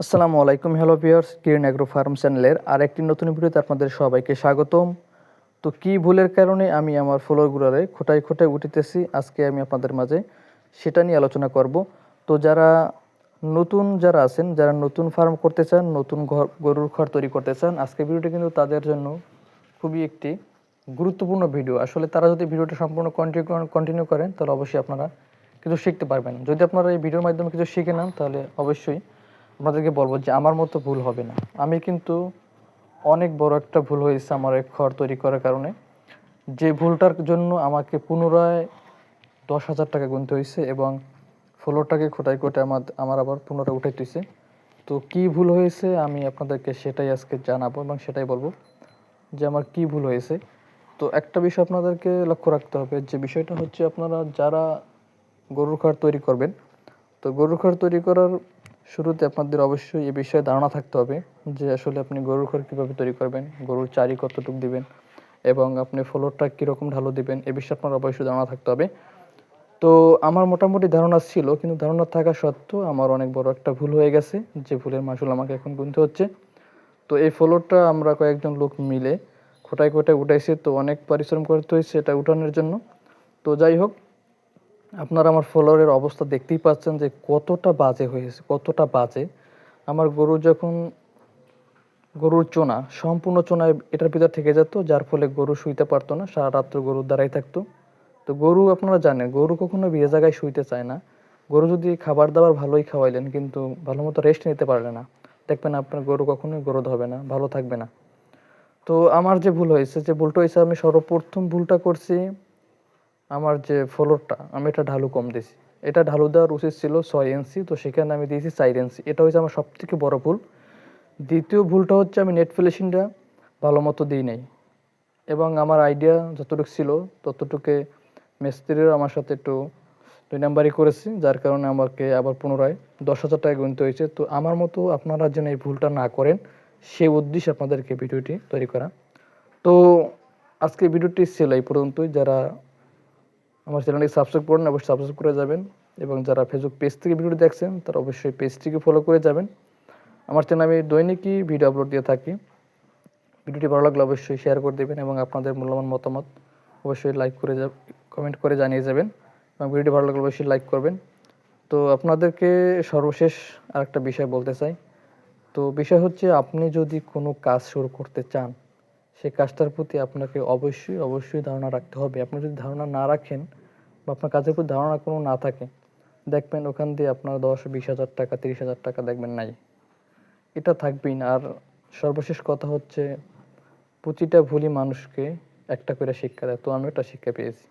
আসসালামু আলাইকুম hello viewers Kiran agro farm চ্যানেলের আর একটি নতুন ভিডিওতে আপনাদের সবাইকে স্বাগতম। তো কি ভুলের কারণে আমি আমার ফলোরগুলোরে খোটায় খোটায় উঠিতেছি, আজকে আমি আপনাদের মাঝে সেটা নিয়ে আলোচনা করব। তো যারা নতুন যারা আছেন, যারা নতুন ফার্ম করতে চান, নতুন ঘর, গরুর ঘর তৈরি করতে চান, আজকে ভিডিওটি কিন্তু তাদের জন্য খুবই একটি গুরুত্বপূর্ণ ভিডিও। আসলে তারা যদি ভিডিওটা সম্পূর্ণ কন্টিনিউ কন্টিনিউ করেন, তাহলে অবশ্যই আপনারা কিছু শিখতে পারবেন। যদি আপনারা এই ভিডিওর মাধ্যমে কিছু শিখে নেন, তাহলে অবশ্যই আপনাদেরকে বলব যে আমার মতো ভুল হবে না। আমি কিন্তু অনেক বড় একটা ভুল হয়েছে আমার এই ঘর তৈরি করার কারণে। যে ভুলটার জন্য আমাকে পুনরায় দশ হাজার টাকা গুনতে হয়েছে এবং ফ্লোরটাকে খোটাই কোটে আমার আমার আবার পুনরায় উঠাইতেছে তো কি ভুল হয়েছে আমি আপনাদেরকে সেটাই আজকে জানাব এবং সেটাই বলব যে আমার কি ভুল হয়েছে। তো একটা বিষয় আপনাদেরকে লক্ষ্য রাখতে হবে যে বিষয়টা হচ্ছে আপনারা যারা গরুর খাট তৈরি করবেন, তো গরুর খাট তৈরি করার শুরুতে আপনাদের অবশ্যই এ বিষয়ে ধারণা থাকতে হবে যে আসলে আপনি গরুর ঘর কীভাবে তৈরি করবেন, গরুর চারি কতটুকু দিবেন এবং আপনি ফ্লোরটা কীরকম ঢালু দিবেন, এ বিষয়ে আপনার অবশ্যই ধারণা থাকতে হবে। তো আমার মোটামুটি ধারণা ছিল, কিন্তু ধারণা থাকা সত্ত্বেও আমার অনেক বড় একটা ভুল হয়ে গেছে, যে ভুলের মাসুল আমাকে এখন গুনতে হচ্ছে। তো এই ফ্লোরটা আমরা কয়েকজন লোক মিলে খোটায় খোটায় উঠাইছি, তো অনেক পরিশ্রম করতে হয়েছে এটা উঠানোর জন্য। তো যাই হোক আপনারা আমার ফলোয়ারের অবস্থা দেখতেই পাচ্ছেন যে কতটা বাজে হয়েছে, কতটা বাজে। আমার গরু যখন গরুর চোনা, সম্পূর্ণ চোনা এটার ভিতর থেকে যেত, যার ফলে গরু শুইতে পারতো না, সারা রাত্র গরু দাঁড়াই থাকতো। তো গরু আপনারা জানেন, গরু কখনো বিয়ে জায়গায় শুইতে চায় না। গরু যদি খাবার দাবার ভালোই খাওয়াইলেন, কিন্তু ভালো মতো রেস্ট নিতে পারলে না। দেখবেন আপনার গরু কখনোই গরুদ হবে না, ভালো থাকবে না। তো আমার যে ভুল হয়েছে, যে ভুলটা হয়েছে, আমি সর্বপ্রথম ভুলটা করছি আমার যে ফ্লোরটা, আমি এটা ঢালু কম দিয়েছি। এটা ঢালু দেওয়ার উচিত ছিল ছয় ইঞ্চি, তো সেখানে আমি দিয়েছি চার ইঞ্চি। এটা হচ্ছে আমার সব থেকে বড় ভুল। দ্বিতীয় ভুলটা হচ্ছে আমি নেট ফিনিশিংটা ভালো মতো দিই নাই। এবং আমার আইডিয়া যতটুকু ছিল, ততটুকু মিস্ত্রিরও আমার সাথে একটু দুই নাম্বারই করেছি, যার কারণে আমাকে আবার পুনরায় দশ হাজার টাকা গুনতে হয়েছে। তো আমার মতো আপনারা যেন এই ভুলটা না করেন সেই উদ্দেশ্যে আপনাদেরকে ভিডিওটি তৈরি করা। তো আজকে ভিডিওটি ছিল এই পর্যন্তই। যারা আমার চ্যানেলটি সাবস্ক্রাইব করুন, অবশ্যই সাবস্ক্রাইব করে যাবেন এবং যারা ফেসবুক পেজ থেকে ভিডিও দেখছেন, তারা অবশ্যই পেজটিকে ফলো করে যাবেন। আমার চ্যানেলে আমি দৈনিকই ভিডিও আপলোড দিয়ে থাকি। ভিডিওটি ভালো লাগলে অবশ্যই শেয়ার করে দেবেন এবং আপনাদের মূল্যবান মতামত অবশ্যই লাইক করে যা কমেন্ট করে জানিয়ে যাবেন এবং ভিডিওটি ভালো লাগলে অবশ্যই লাইক করবেন। তো আপনাদেরকে সর্বশেষ আরেকটা বিষয় বলতে চাই। তো বিষয় হচ্ছে, আপনি যদি কোনো কাজ শুরু করতে চান সেই কাজটার প্রতি আপনাকে অবশ্যই অবশ্যই ধারণা রাখতে হবে। আপনি যদি ধারণা না রাখেন বা আপনার কাজের প্রতি ধারণা কোনো না থাকে, দেখবেন ওখান দিয়ে আপনার দশ, বিশ হাজার টাকা, তিরিশ হাজার টাকা দেখবেন নাই। এটা থাকবেই না। আর সর্বশেষ কথা হচ্ছে, প্রতিটা ভুলই মানুষকে একটা করে শিক্ষা দেয়। তো আমি একটা শিক্ষা পেয়েছি।